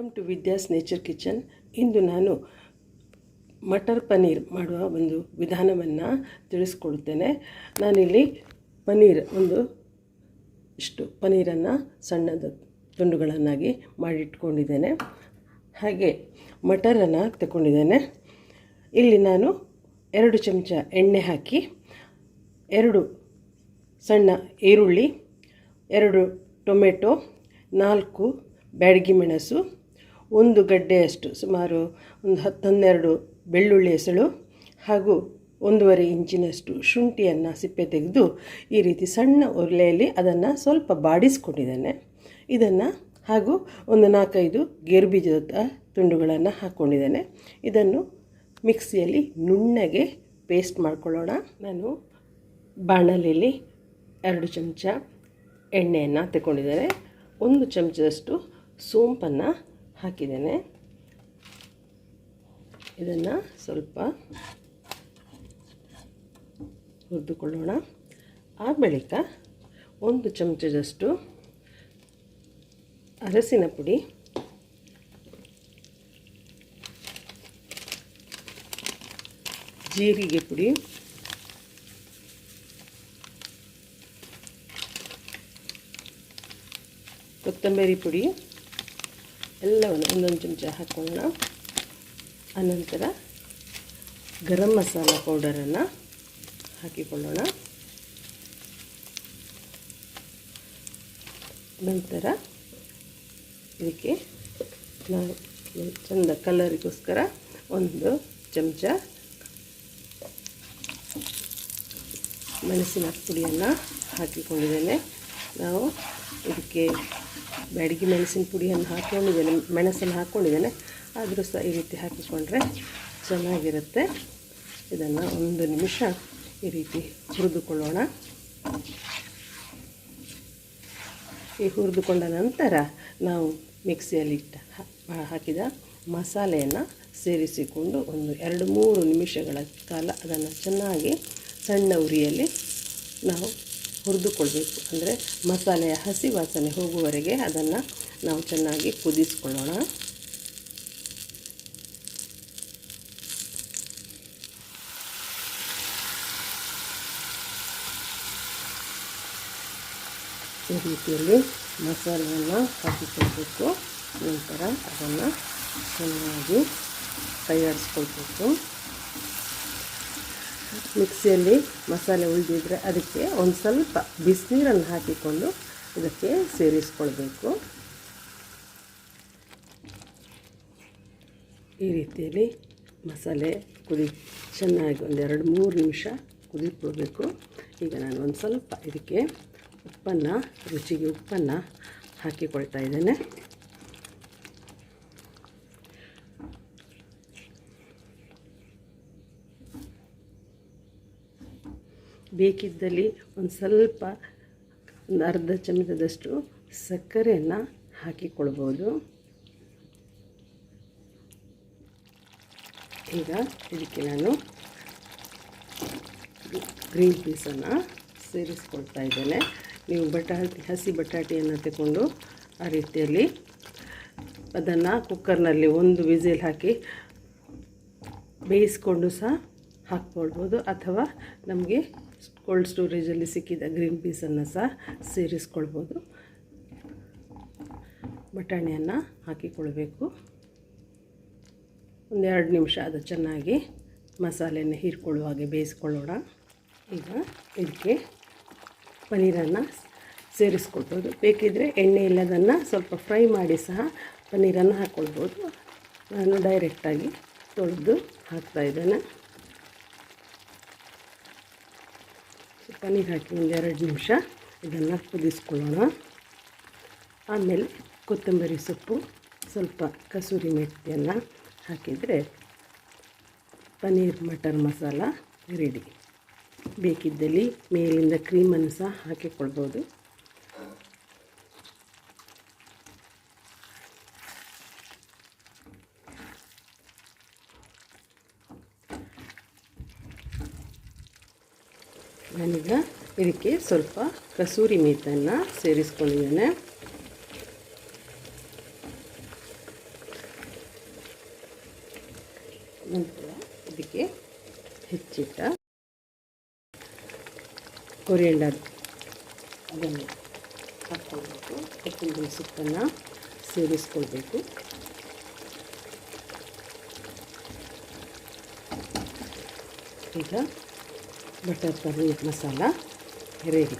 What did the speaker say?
Welcome to Vidya's nature kitchen ಇಂದು ನಾನು ಮಟರ್ ಪನ್ನೀರ್ ಮಾಡುವ ಒಂದು ವಿಧಾನವನ್ನು ತಿಳಿಸ್ಕೊಡ್ತೇನೆ ನಾನಿಲ್ಲಿ ಪನ್ನೀರ್, ಒಂದು ಇಷ್ಟು ಪನ್ನೀರನ್ನು ಸಣ್ಣದ ತುಂಡುಗಳನ್ನಾಗಿ ಮಾಡಿಟ್ಕೊಂಡಿದ್ದೇನೆ. ಹಾಗೆ ಮಟರನ್ನು ತಗೊಂಡಿದ್ದೇನೆ. ಇಲ್ಲಿ ನಾನು ಎರಡು ಚಮಚ ಎಣ್ಣೆ ಹಾಕಿ, ಎರಡು ಸಣ್ಣ ಈರುಳ್ಳಿ, ಎರಡು ಟೊಮೆಟೊ, ನಾಲ್ಕು ಬ್ಯಾಡಗಿ ಮೆಣಸು ಒಂದು ಗಡ್ಡೆಯಷ್ಟು ಸುಮಾರು ಒಂದು ಹತ್ತು ಹನ್ನೆರಡು ಬೆಳ್ಳುಳ್ಳಿ ಎಸಳು ಹಾಗೂ ಒಂದೂವರೆ ಇಂಚಿನಷ್ಟು ಶುಂಠಿಯನ್ನು ಸಿಪ್ಪೆ ತೆಗೆದು ಈ ರೀತಿ ಸಣ್ಣ ಒಲೆಯಲ್ಲಿ ಅದನ್ನು ಸ್ವಲ್ಪ ಬಾಡಿಸ್ಕೊಂಡಿದ್ದೇನೆ. ಇದನ್ನು ಹಾಗೂ ಒಂದು ನಾಲ್ಕೈದು ಗೇರುಬೀಜದ ತುಂಡುಗಳನ್ನು ಹಾಕ್ಕೊಂಡಿದ್ದೇನೆ ಇದನ್ನು ಮಿಕ್ಸಿಯಲ್ಲಿ ನುಣ್ಣಗೆ ಪೇಸ್ಟ್ ಮಾಡ್ಕೊಳ್ಳೋಣ. ನಾನು ಬಾಣಲೆಯಲ್ಲಿ ಎರಡು ಚಮಚ ಎಣ್ಣೆಯನ್ನು ತಗೊಂಡಿದ್ದೇನೆ ಒಂದು ಚಮಚದಷ್ಟು ಸೋಂಪನ್ನು ಹಾಕಿದ್ದೇನೆ. ಇದನ್ನು ಸ್ವಲ್ಪ ಹುರಿದುಕೊಳ್ಳೋಣ. ಆ ಬಳಿಕ ಒಂದು ಚಮಚದಷ್ಟು ಅರಸಿನ ಪುಡಿ ಜೀರಿಗೆ ಪುಡಿ ಕೊತ್ತಂಬರಿ ಪುಡಿ ಎಲ್ಲವನ್ನು ಒಂದೊಂದು ಚಮಚ ಹಾಕ್ಕೊಳ್ಳೋಣ ಅನಂತರ ಗರಂ ಮಸಾಲ ಪೌಡರನ್ನು ಹಾಕಿಕೊಳ್ಳೋಣ. ನಂತರ ಇದಕ್ಕೆ ನಾವು ಚಂದ ಕಲರಿಗೋಸ್ಕರ ಒಂದು ಚಮಚ ಮೆಣಸಿನ ಪುಡಿಯನ್ನು ಹಾಕಿಕೊಂಡಿದ್ದೇನೆ. ನಾವು ಇದಕ್ಕೆ ಬ್ಯಾಡಗಿ ಮೆಣಸಿನ ಪುಡಿಯನ್ನು ಹಾಕ್ಕೊಂಡಿದ್ದೇನೆ, ಮೆಣಸನ್ನು ಹಾಕ್ಕೊಂಡಿದ್ದೇನೆ. ಆದರೂ ಸಹ ಈ ರೀತಿ ಹಾಕಿಕೊಂಡ್ರೆ ಚೆನ್ನಾಗಿರುತ್ತೆ. ಇದನ್ನು ಒಂದು ನಿಮಿಷ ಈ ರೀತಿ ಹುರಿದುಕೊಳ್ಳೋಣ. ಈ ಹುರಿದುಕೊಂಡ ನಂತರ ನಾವು ಮಿಕ್ಸಿಯಲ್ಲಿ ಹಾಕಿದ ಮಸಾಲೆಯನ್ನು ಸೇರಿಸಿಕೊಂಡು ಒಂದು ಎರಡು ಮೂರು ನಿಮಿಷಗಳ ಕಾಲ ಅದನ್ನು ಚೆನ್ನಾಗಿ ಸಣ್ಣ ಉರಿಯಲ್ಲಿ ನಾವು ಹುರಿದುಕೊಳ್ಬೇಕು. ಅಂದರೆ ಮಸಾಲೆಯ ಹಸಿ ವಾಸನೆ ಹೋಗುವವರೆಗೆ ಅದನ್ನು ನಾವು ಚೆನ್ನಾಗಿ ಕುದಿಸ್ಕೊಳ್ಳೋಣ. ಈ ರೀತಿಯಲ್ಲಿ ಮಸಾಲೆಯನ್ನು ಹಾಕಿಕೊಳ್ಬೇಕು ನಂತರ ಅದನ್ನು ಚೆನ್ನಾಗಿ ತಯಾರಿಸ್ಕೊಳ್ಬೇಕು. ಮಿಕ್ಸಿಯಲ್ಲಿ ಮಸಾಲೆ ಉಳಿದಿದ್ರೆ ಅದಕ್ಕೆ ಒಂದು ಸ್ವಲ್ಪ ಬಿಸಿನೀರನ್ನು ಹಾಕಿಕೊಂಡು ಇದಕ್ಕೆ ಸೇರಿಸ್ಕೊಳ್ಬೇಕು. ಈ ರೀತಿಯಲ್ಲಿ ಮಸಾಲೆ ಕುದಿ ಚೆನ್ನಾಗಿ ಒಂದು ಎರಡು ಮೂರು ನಿಮಿಷ ಕುದಿಕೊಳ್ಬೇಕು ಈಗ ನಾನು ಒಂದು ಸ್ವಲ್ಪ ಇದಕ್ಕೆ ಉಪ್ಪನ್ನು, ರುಚಿಗೆ ಉಪ್ಪನ್ನು ಹಾಕಿಕೊಳ್ತಾ ಇದ್ದೇನೆ. ಬೇಕಿದ್ದಲ್ಲಿ ಒಂದು ಸ್ವಲ್ಪ ಒಂದು ಅರ್ಧ ಚಮಚದಷ್ಟು ಸಕ್ಕರೆಯನ್ನು ಹಾಕಿಕೊಳ್ಬೋದು. ಈಗ ಇದಕ್ಕೆ ನಾನು ಗ್ರೀನ್ ಪೀಸನ್ನು ಸೇರಿಸ್ಕೊಳ್ತಾ ಇದ್ದೇನೆ. ನೀವು ಬಟಾಟೆ, ಹಸಿ ಬಟಾಟೆಯನ್ನು ತಗೊಂಡು ಆ ರೀತಿಯಲ್ಲಿ ಅದನ್ನು ಕುಕ್ಕರ್ನಲ್ಲಿ ಒಂದು ವಿಸಿಲ್ ಹಾಕಿ ಬೇಯಿಸ್ಕೊಂಡು ಸಹ ಹಾಕ್ಕೊಳ್ಬೋದು. ಅಥವಾ ನಮಗೆ ಕೋಲ್ಡ್ ಸ್ಟೋರೇಜಲ್ಲಿ ಸಿಕ್ಕಿದ ಗ್ರೀನ್ ಪೀಸನ್ನು ಸಹ ಸೇರಿಸ್ಕೊಳ್ಬೋದು. ಬಟಾಣಿಯನ್ನು ಹಾಕಿಕೊಳ್ಬೇಕು. ಒಂದೆರಡು ನಿಮಿಷ ಅದು ಚೆನ್ನಾಗಿ ಮಸಾಲೆಯನ್ನು ಹೀರ್ಕೊಳ್ಳುವ ಹಾಗೆ ಬೇಯಿಸ್ಕೊಳ್ಳೋಣ. ಈಗ ಇದಕ್ಕೆ ಪನ್ನೀರನ್ನು ಸೇರಿಸ್ಕೊಳ್ಬೋದು. ಬೇಕಿದ್ದರೆ ಎಣ್ಣೆ ಇಲ್ಲದನ್ನು ಸ್ವಲ್ಪ ಫ್ರೈ ಮಾಡಿ ಸಹ ಪನ್ನೀರನ್ನು ಹಾಕ್ಕೊಳ್ಬೋದು ನಾನು ಡೈರೆಕ್ಟಾಗಿ ತೊಳೆದು ಹಾಕ್ತಾಯಿದ್ದೇನೆ ಪನ್ನೀರ್ ಹಾಕಿ ಒಂದು ಎರಡು ನಿಮಿಷ ಇದನ್ನು ಕುದಿಸ್ಕೊಳ್ಳೋಣ. ಆಮೇಲೆ ಕೊತ್ತಂಬರಿ ಸೊಪ್ಪು, ಸ್ವಲ್ಪ ಕಸೂರಿ ಮೆಟ್ಟಿಯನ್ನು ಹಾಕಿದರೆ ಪನ್ನೀರ್ ಮಟರ್ ಮಸಾಲ ರೆಡಿ. ಬೇಕಿದ್ದಲ್ಲಿ ಮೇಲಿಂದ ಕ್ರೀಮನ್ನು ಸಹ ಹಾಕಿಕೊಳ್ಬೋದು. ನಾನೀಗ ಇದಕ್ಕೆ ಸ್ವಲ್ಪ ಕಸೂರಿ ಮೇತನ್ನು ಸೇರಿಸ್ಕೊಂಡಿದ್ದೇನೆ. ನಂತರ ಇದಕ್ಕೆ ಹೆಚ್ಚಿಟ್ಟ ಕೊರಿಯಂಡರ್ ಅದನ್ನು ಹಾಕ್ಕೊಳ್ಬೇಕು. ಕೊತ್ತಂಬರಿ ಸೊಪ್ಪನ್ನು ಸೇರಿಸ್ಕೊಳ್ಬೇಕು. ಈಗ ಬಟರ್ ಪನ್ನೀರ್ ಮಸಾಲ ರೆಡಿ